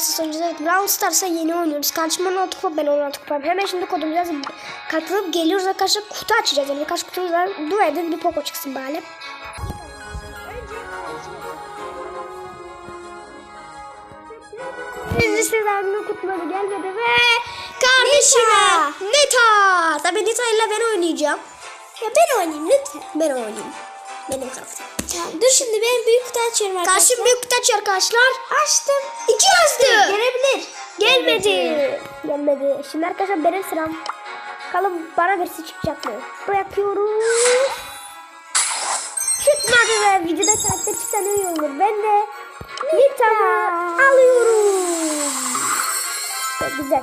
Sonucu evet Brawl Stars'a yeni oynuyoruz. Karşıma 16 kupa ben 16 kupayım. Hemen şimdi kodumuzu yazıp katılıp geliyoruz arkadaşlar. Kutu açacağız. Yani birkaç kutumuz var. Dua edin bir Poco çıksın bari. Birinci sezonun kutları gelmedi ve kardeşime Nita. Tabii Nita ile ben oynayacağım. Ya ben oynayayım lütfen. Ben oynayayım. Benim tarafım. Dur şimdi ben büyük kutu açıyorum arkadaşlar. Karşım büyük kutu açıyor arkadaşlar. Açtım. İki yazdı. Gelebilir. Gelmedi. Gelmedi. Şimdi arkadaşlar benim sıram. Bakalım bana birisi çıkacak mı? Bırakıyoruz. Çıkmadı ve videoda karakter çıksa ne iyi olur. Ben de Nita'mı alıyorum. İşte güzel.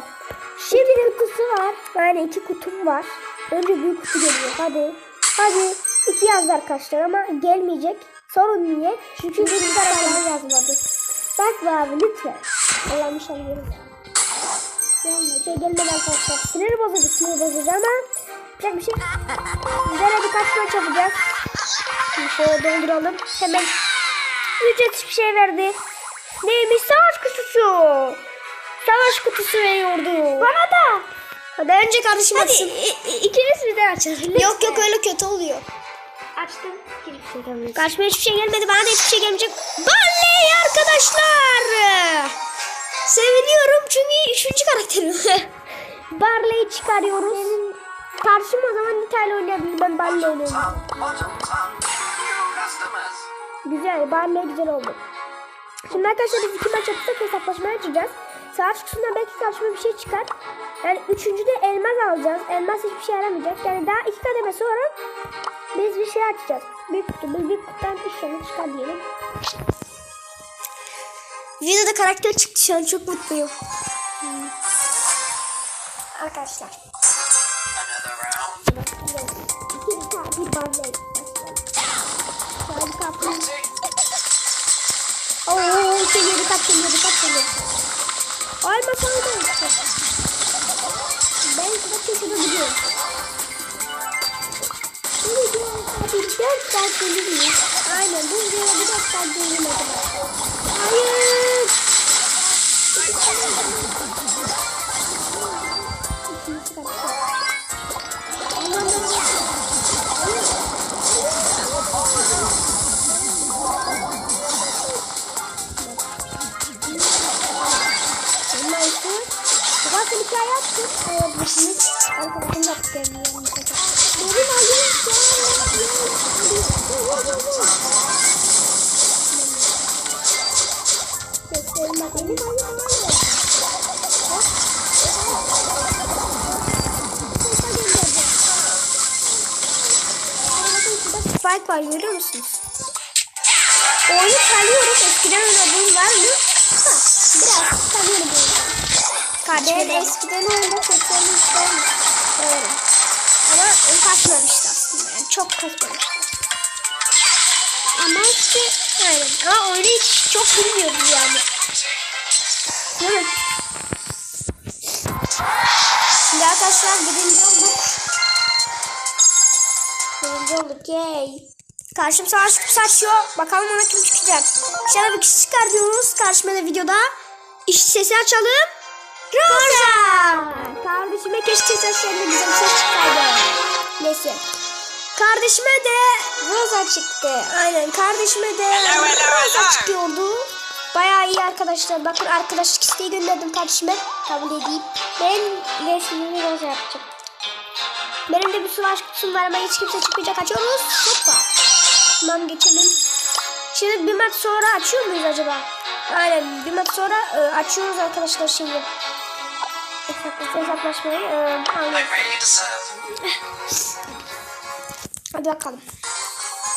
Şimdi bir kutusu var. Yani iki kutum var. Önce büyük kutu geliyor. Hadi. Hadi. İki yazdı arkadaşlar ama gelmeyecek. Sorun niye? Çünkü bir karakter yazmadı. Bak abi lütfen. Allah'ım inşallah gelir. Gelmedi. Arkadaşlar. Sinir bozucu sinir bozucu ama yapacak bir şey. Güzel birkaç maç yapacağız. Şimdi şöyle dolduralım. Hemen ücretsiz bir şey verdi. Neymiş? Savaş kutusu. Savaş kutusu veriyordu. Bana da. Hadi önce kardeşim Hadi ikiniz birden açın. Yok yok öyle kötü oluyor. Açtım. Hiçbir şey gelmedi. Karşıma hiçbir şey gelmedi. Bana da hiçbir şey gelmeyecek. Barley arkadaşlar. Seviniyorum çünkü üçüncü karakterim. Barley'i çıkarıyoruz. Karşıma o zaman Nita'yla oynayabilirim. Ben Barley oynuyorum. Güzel. Barley güzel oldu. Şimdi arkadaşlar biz iki maç yapsak hesaplaşmaya açacağız. Saat kutusundan belki karşıma bir şey çıkar. Yani üçüncüde elmas alacağız. Elmas hiçbir şey yaramayacak. Yani daha iki kademe sonra biz bir şey açacağız. Büyük kutu. Biz büyük kutudan inşallah çıkar diyelim. Videoda karakter çıktı şu an çok mutluyum. Hmm. Arkadaşlar. Bir tane bir. Şöyle kapıyı. Oo, geliyor, dikkat geliyor, dikkat geliyor. Ay işte. Ben şurada köşede gidiyorum. 4 saat dönülmüş. Aynen bu videoya 4 saat dönülmedim. Hayır. Nasıl hikaye yaptın? Ee, Spike var görüyor musunuz? Oyunu tanıyorum. Eskiden oynadığım var mı? Ha, biraz tanıyorum oyunu. Ben eskiden oyunda seçerim isterim. Doğru. Ama kasmamıştı aslında. Yani çok kasmamıştı. Ama işte aynen. Ama oyunu hiç çok bilmiyordum yani. Mi? Şimdi arkadaşlar birinci olduk. Birinci olduk. Yay. Karşım savaş kutusu açıyor. Bakalım ona kim çıkacak. İnşallah bir kişi çıkar diyoruz. Karşıma da videoda. İş sesi açalım. Rosa. Kardeşime keşke ses açsaydı güzel bir ses çıkardı. Neyse. Kardeşime de Rosa çıktı. Aynen kardeşime de Rosa çıkıyordu. Bayağı iyi arkadaşlar. Bakın arkadaşlık isteği gönderdim kardeşime. Kabul edeyim. Ben resmini Rosa yapacağım. Benim de bir savaş kutusum var ama hiç kimse çıkmayacak. Açıyoruz. Hoppa. Tamam geçelim. Şimdi bir maç sonra açıyor muyuz acaba? Aynen bir maç sonra e, açıyoruz arkadaşlar şeyi. Hesaplaşmayı, e, aynen. Hadi bakalım.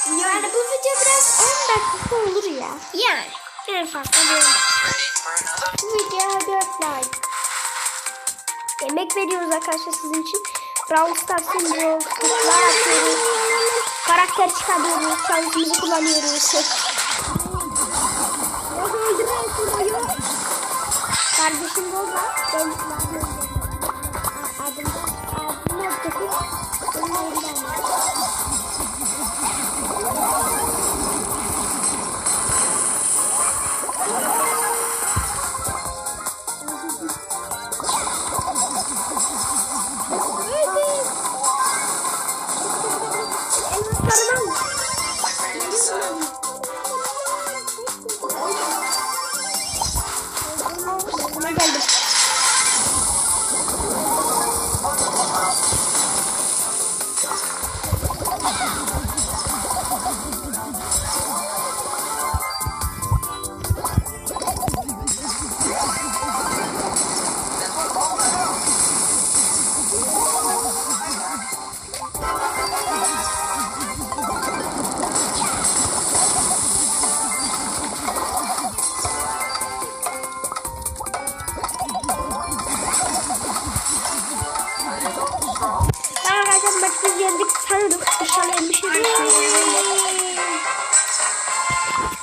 Yani bu video biraz 10 dakika olur ya. Yani en fazla bir videoya 4 like. Emek veriyoruz arkadaşlar sizin için. Brawl Stars'ın bu kutular açıyoruz. Karakter çıkarıyoruz. Şansımızı kullanıyoruz. Kardeşim Roza. Ben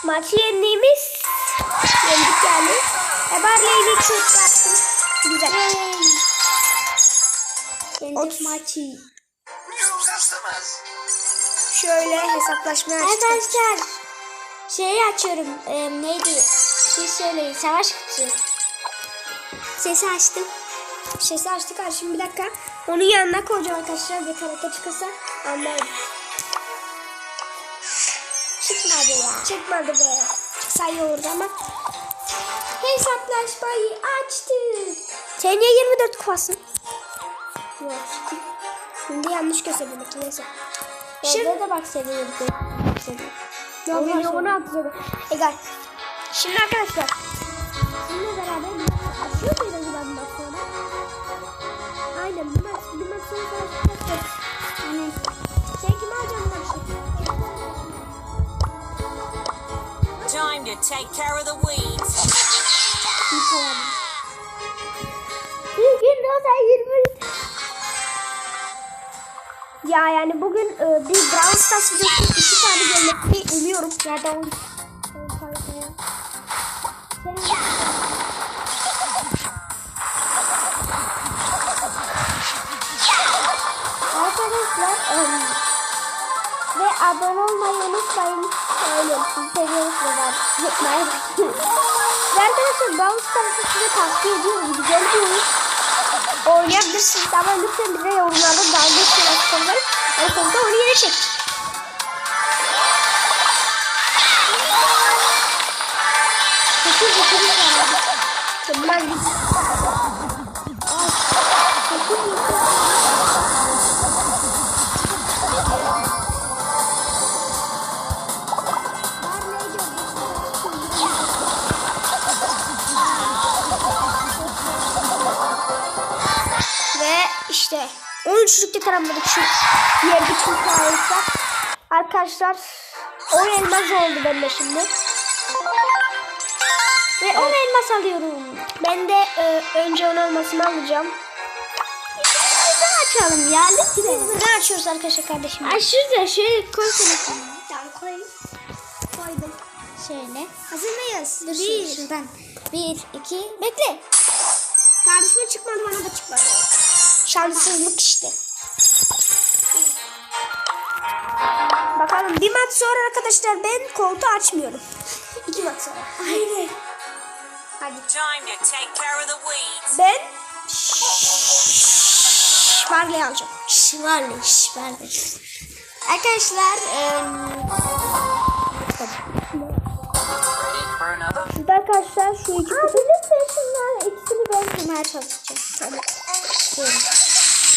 Maçı yendiğimiz yendik yani. E bari ile çok yaptım. Güzel. Yendik Otuz. maçı. Şöyle hesaplaşmaya açtık. Arkadaşlar şeyi açıyorum. Ee, neydi? Şey söyleyin. Savaş kutusu. Sesi açtım. Sesi açtık şimdi bir dakika. Onun yanına koyacağım arkadaşlar bir karakter çıkarsa anlarım. Çıkmadı ya. Be. Olurdu ama. Hesaplaşmayı açtık. Sen niye 24 kupasın? Yok. Şimdi yanlış gösterdim ki neyse. Şimdi Şimdi de bak seviyorum. Seviyorum. Video bunu öyle. atacağım. Egal. Şimdi arkadaşlar. Sizinle beraber bir açıyor muydu acaba maç sonra? Aynen bir maç. Bir maç sonra. Aynen. Sen kimi alacaksın maçı? Time to take care of the weeds. Bir gün Rosa 20. Ya yani bugün e, bir Brawl Stars videosu iki tane gelmekte umuyorum. Ya da on. Arkadaşlar abone olmayı unutmayın. Öyle. Sizi seviyoruz. Unutmayın. Ve arkadaşlar Brawl Stars'ı size tavsiye ediyorum. Güzel bir oyun. Oynayabilirsiniz ama lütfen bize yorumlarda dalga geçin arkadaşlar. En sonunda onu yere çek. Sekiz dokuz var abi. İşte bunlar biz. 13'lükte tamamladık şu yerdeki hikayesi. Arkadaşlar 10 elmas oldu bende şimdi. Ve 10 elmas alıyorum. Ben de e, önce 10 elmasımı alacağım. Biz açalım ya lütfen. Ne açıyoruz arkadaşlar kardeşim? Ay şurada şöyle koy telefonu. Tamam koyayım. Koydum. Şöyle. Hazır mıyız? Dur Bir. şu- şuradan. Bir, iki, bekle. Kardeşime çıkmadı bana da çıkmadı. Şanssızlık işte. Bakalım bir maç sonra arkadaşlar ben koltuğu açmıyorum. İki maç sonra. Aynen. Hadi. Ben Marley alacağım. Şımarlı, şımarlı. Arkadaşlar? Şimdi arkadaşlar şu iki lütfen şunlar ikisini ben bulmaya çalışacağım. Tamam.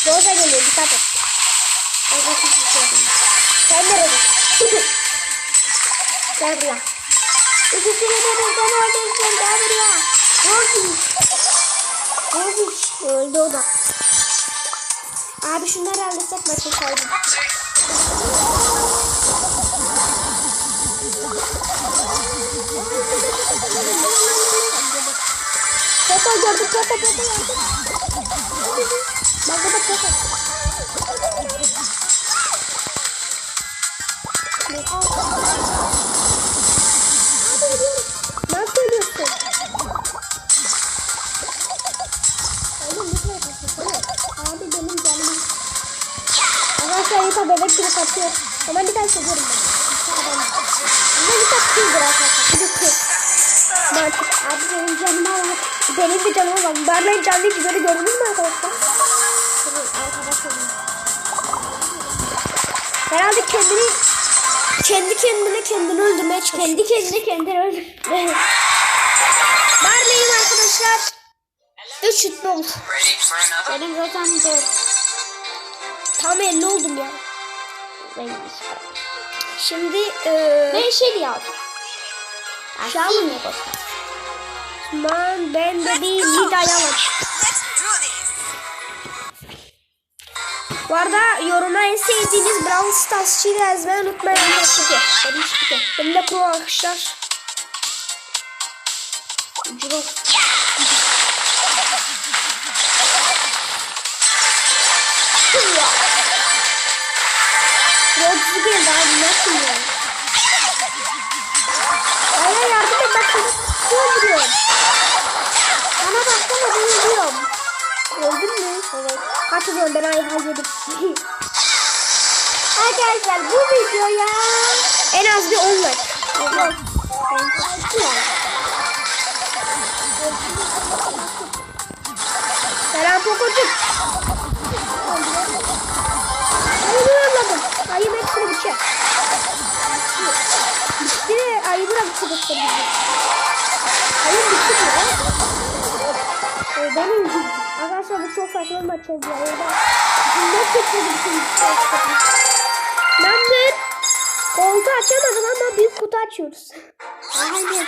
Roza geliyor dikkat et. Orada hiçbir şey değil. Sen nereye? Gel buraya. İkisini de buradan öldüreceğim. Gel buraya. Rozi. Rozi. Öldü o da. Abi şunları halletsek maçı. Pepe gördüm Pepe Pepe gördüm. Bak burada Pepe. Kendini öldürmeye çalışıyor. Kendi kendine kendini öldür. Barley'im arkadaşlar. şut bol. Benim zaten 4. Tam 50 oldum ya. Ben Şimdi eee Ben şey diye aldım. Şu an mı? Man ben de bir Lida'ya var. Bu arada yoruma en sevdiğiniz Brawl Stars şeyi yazmayı unutmayın. Benim çıktı. Benim de pro arkadaşlar. Ciro. Rodri geldi abi nasıl ya? Aya yardım et bak seni öldürüyorum. Bana baksana ben ölüyorum. Öldün mü? Evet. Kaç ediyorum ben ayı halledim. Arkadaşlar bu videoya en az bir 10 like. Yok. Selam Poco'cuk. Ayı yolladım. Ayı hepsini bıçak. Bitti. Ayı bırak çocukları bizi. Ayı bitti mi? Ee, benim gibi. Saçma maç oldu ya. Ne çekmedim şimdi. Ben bir koltuğu açamadım ama büyük kutu açıyoruz. Aynen.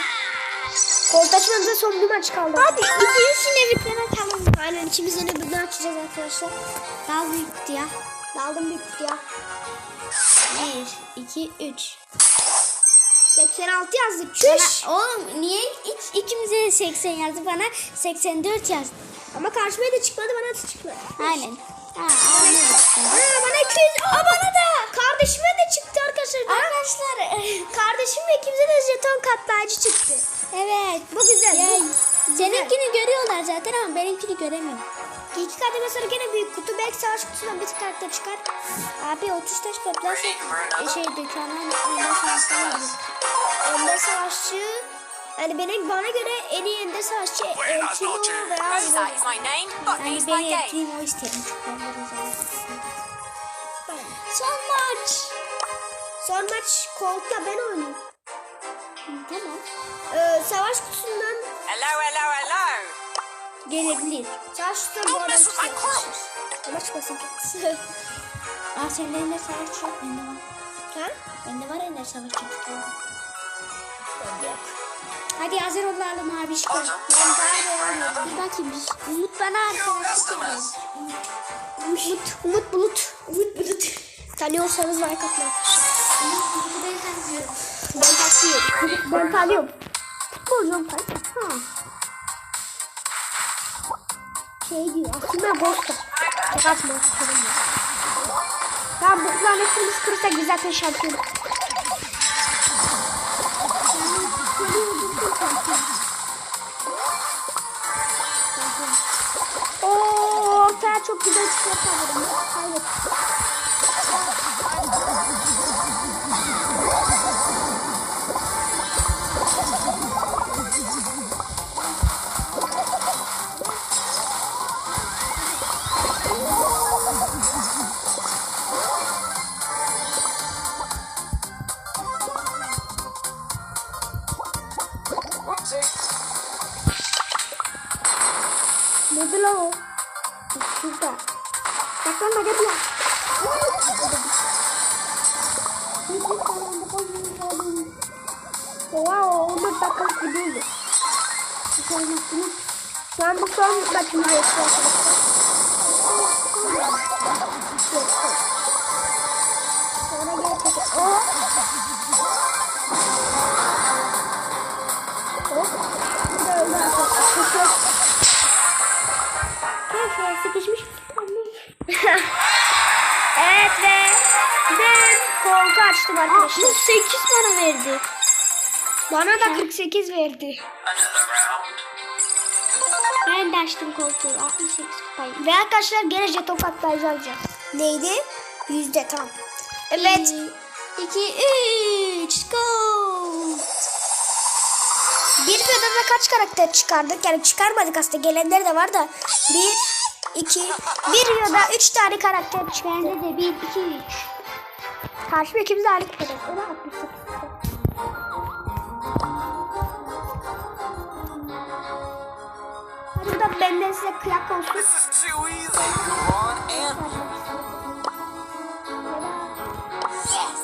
Koltuğu açmamıza son bir maç kaldı. Hadi ikincisini bitirene tamam. Aynen ikimizden de birini açacağız arkadaşlar. Daha büyük kutuya. Daldım büyük kutuya. 1, 2, 3. 86 yazdık. Çüş. Oğlum niye hiç ikimize de 80 yazdı bana 84 yazdı. Ama karşıma da çıkmadı bana da çıkmadı. Aynen. Ha. Aa, bana 200. Aa bana da. Kardeşime de çıktı arkadaşlar. Arkadaşlar Kardeşim ve ikimize de jeton katlayıcı çıktı. evet Bu güzel. Ya, bu. seninkini görüyorlar zaten ama benimkini göremiyor. İki kademe sonra gene büyük kutu. Belki savaş kutusundan bir karakter çıkar. Abi 30 taş toplarsak şey dükkandan ondan sonra Ender savaşçı. Yani benim bana göre en iyi ender savaşçı e, Timo veya Rosa Yani he's my beni game. ekleyeyim o isterim. Son maç. Son maç Colt'la ben oynayayım. Tamam. Ee, savaş kutusundan Hello, hello, hello. Gelebilir. savaş kutusundan bu. I'm close. Ama çıkmasın. Aa sende ender savaşçı yok. Bende var. ha? Bende var ender savaşçı tutuyorum. Yok. Hadi hazır olalım abi çıkalım. Ben daha Bir bakayım. Umut bana arkadaşlık Umut, Umut Bulut. Umut Bulut. Tanıyorsanız like atmayı. Ben takıyorum. ben tanıyorum. Futbolcuyum kanka. Ha. Şey diyor. Aslında Ghost'um. Bakma. Tamam bu planetini biz kırırsak biz zaten şampiyon. Çok güzel çıkıyor sanırım. Wow, Umut dakikalık gidiyordu. Şu an bu son maçımız arkadaşlar. Sonra gerçek. O. Hop. Bu da öldü arkadaşlar. Keşke sıkışmış. evet ve ben koltuğu açtım arkadaşlar. 8 bana verdi. Bana da 48 verdi. Ben de açtım koltuğu. 68 kupayı. Ve arkadaşlar gene jeton alacağız. Neydi? Yüzde tam. Evet. 2, 3, go. Bir videoda kaç karakter çıkardık? Yani çıkarmadık aslında. Gelenler de var da. Bir, iki, bir videoda üç tane karakter çıkardı. Bende de 1, 2, 3. Karşı ikimiz de aynı kadar. O da benden size kıyak olsun. This is too easy. Come on, and Yes!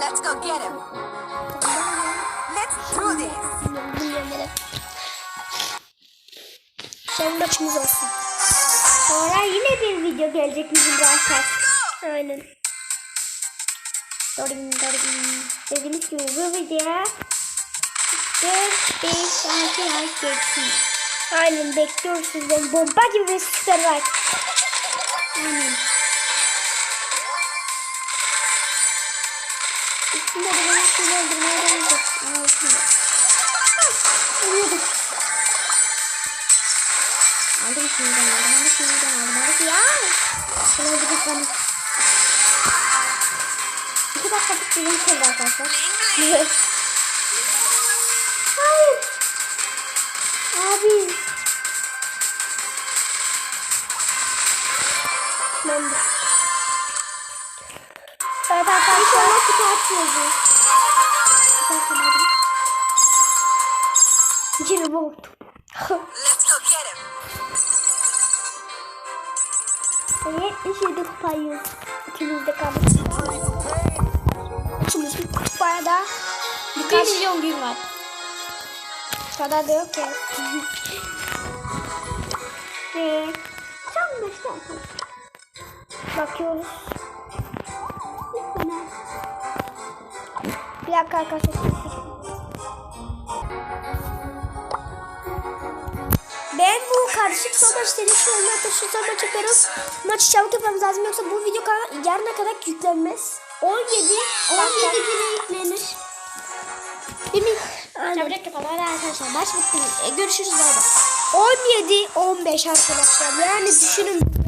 Let's go get him. Let's do this. Son maçımız olsun. Sonra yine bir video gelecek bizim arkadaşlar. Aynen. Dorin dorin. Dediğimiz gibi bu videoya 4 5 6 like gelsin. Aynen bekliyoruz sizden. Bomba gibi bir süper like. Aynen. Üstünde de bana şunu öldürmeye deneyecek. Altında. Ölüyordum. Aldım şundan aldım. Aldım şundan aldım. Aldım ya. Şunu öldürdük bana. İki dakikalık bir video arkadaşlar. Kutu açıyoruz. Kutu açamadım. Yine bu. Let's go get him. Ve 77 kupayız. İkimiz de kaldık. İkimiz bir kupaya da 1 birkaç milyon gün var. kadar da yok ya. Ve son beşte Bakıyoruz. Dakika arkadaşlar. Ben bu karışık son maç şu anda şu son maç yapıyoruz. Maçı çabuk yapmamız lazım yoksa bu video kana- yarına kadar yüklenmez. 17 17 güne yüklenir. Değil mi? Aynen. Çabucak yapalım hadi arkadaşlar. Maç bitti. E, görüşürüz bay bay. 17 15 arkadaşlar. Yani düşünün.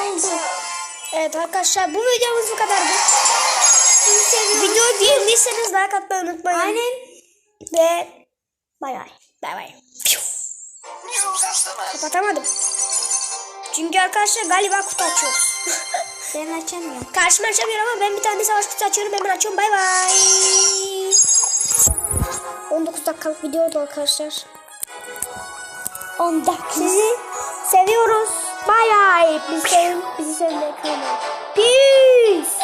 Doldu. Evet arkadaşlar bu videomuz bu kadardı. Videoyu beğendiyseniz like atmayı unutmayın. Aynen. Ve bay bay. Bay bay. Kapatamadım. Çünkü arkadaşlar galiba kutu açıyoruz. Ben açamıyorum. Karşıma açamıyorum ama ben bir tane savaş kutusu açıyorum. Hemen açıyorum. Bay bay. 19 dakikalık video oldu arkadaşlar. 10 dakika. Sizi seviyoruz. Bay bay. Bizi sevin. Bizi sevmeye kalmayın. Peace.